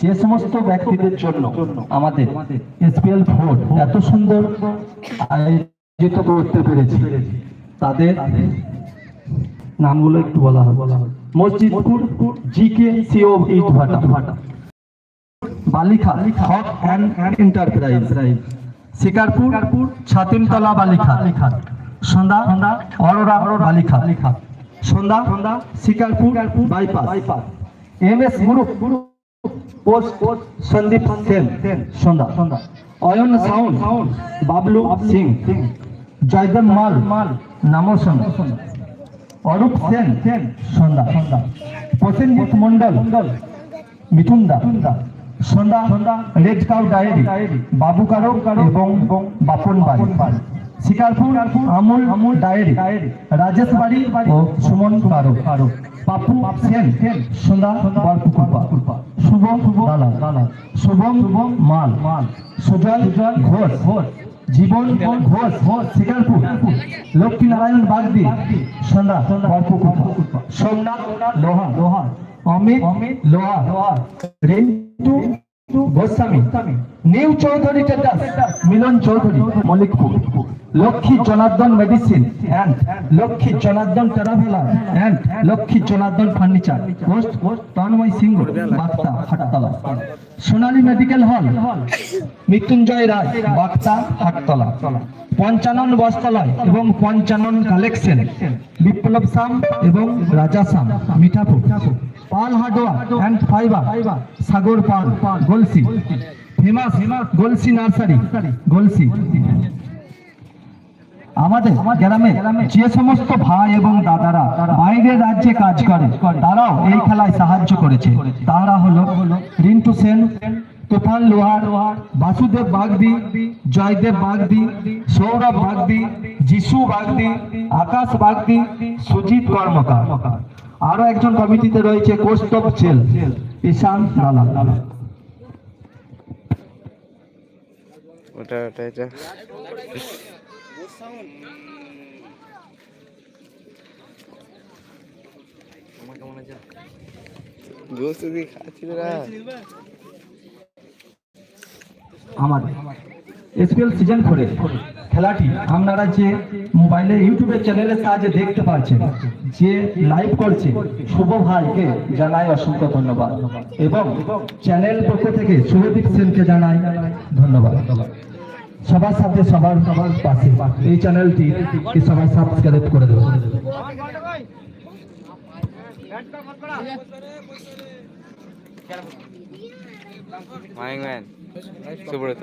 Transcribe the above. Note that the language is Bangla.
যে সমস্ত ব্যক্তিদের জন্য আমাদের এসপিএল ফোর্ট এত সুন্দর আয়োজিত করতে পেরেছি, তাদের নামগুলো একটু বলা হয় মসজিদপুর জি কে সিও ভাটা ভাটা Balikha Haque and enterprise, Shikarpur Chhatimtala Balikha, Sandhya Arora Balikha, Sandhya Shikarpur bypass, M S group Sandip Sen Sandhya Sandhya Ayan sound Bablu Singh Joydeb Mal Mal নামোসন Arup Sen Sen Sandhya Sandhya Prosenjit Mondal মিঠুনদা Sandhya Sandhya red cow dairy বাবু কারও এবং বাপন বাড়ি শিকারপুর আমুল আমুল ডায়েরি রাজেশ বাড়ি ও সুমন কারও পাপু সেন সন্ধ্যা বরপুকুরপা শুভ শুভ দালাল দালাল শুভম শুভম মাল মাল সুজল ঘোষ ঘোষ জীবন ঘোষ ঘোষ শিকারপুর, লক্ষ্মীনারায়ণ বাগদি, সন্ধ্যা সন্ধ্যা সোমনাথ লোহা লোহা অমিত অমিত লোহা লোহা Rintu Goswami new Chowdhury Milan Chowdhury, Mallickpur. Lakshmi Janardan medicine Lakshmi Janardan traveller Lakshmi Janardan furniture Tanmoy Bakta Hattala. Sonali medical hall Mrityunjay রায়, বাক্তা হাটতলা। পঞ্চানন বস্ত্রালয় এবং পঞ্চানন কালেকশন বিপ্লব সাম এবং রাজা সাম, Mithapur. Pal hardware and fibre Sagar Pal, Galsi, famous, Galsi nursery, Galsi. আমাদের গ্রামে যে সমস্ত ভাই এবং দাদারা বাইরের রাজ্যে কাজ করে, তারাও এই খেলায় সাহায্য করেছে। তারা হলো রিন্টু সেন, তুফান লোহার, বাসুদেব বাগদি, জয়দেব বাগদি, সৌরভ বাগদি যিশু বাগদি, আকাশ বাগদি, সুজিত কর্মকার। আরও একজন কমিটিতে রয়েছে কৌস্তব চেল ঈশান দালাল ওটা ওটা এটা। খাচ্ছিল আমাদের এসপিএল সিজন করে। খেলাটি আপনারা যে মোবাইলে ইউটিউবের চ্যানেলের সাহায্যে দেখতে পাচ্ছেন, যে লাইভ করছে, শুভ ভাইকে জানাই অসংখ্য ধন্যবাদ। এবং চ্যানেল পক্ষ থেকে শুভদীপ সেনকে জানাই ধন্যবাদ। সবার সাথে সবার সবার পাশে এই চ্যানেলটি সবাই সাবস্ক্রাইব করে দেবেন মাইং ম্যান, সুব্রত।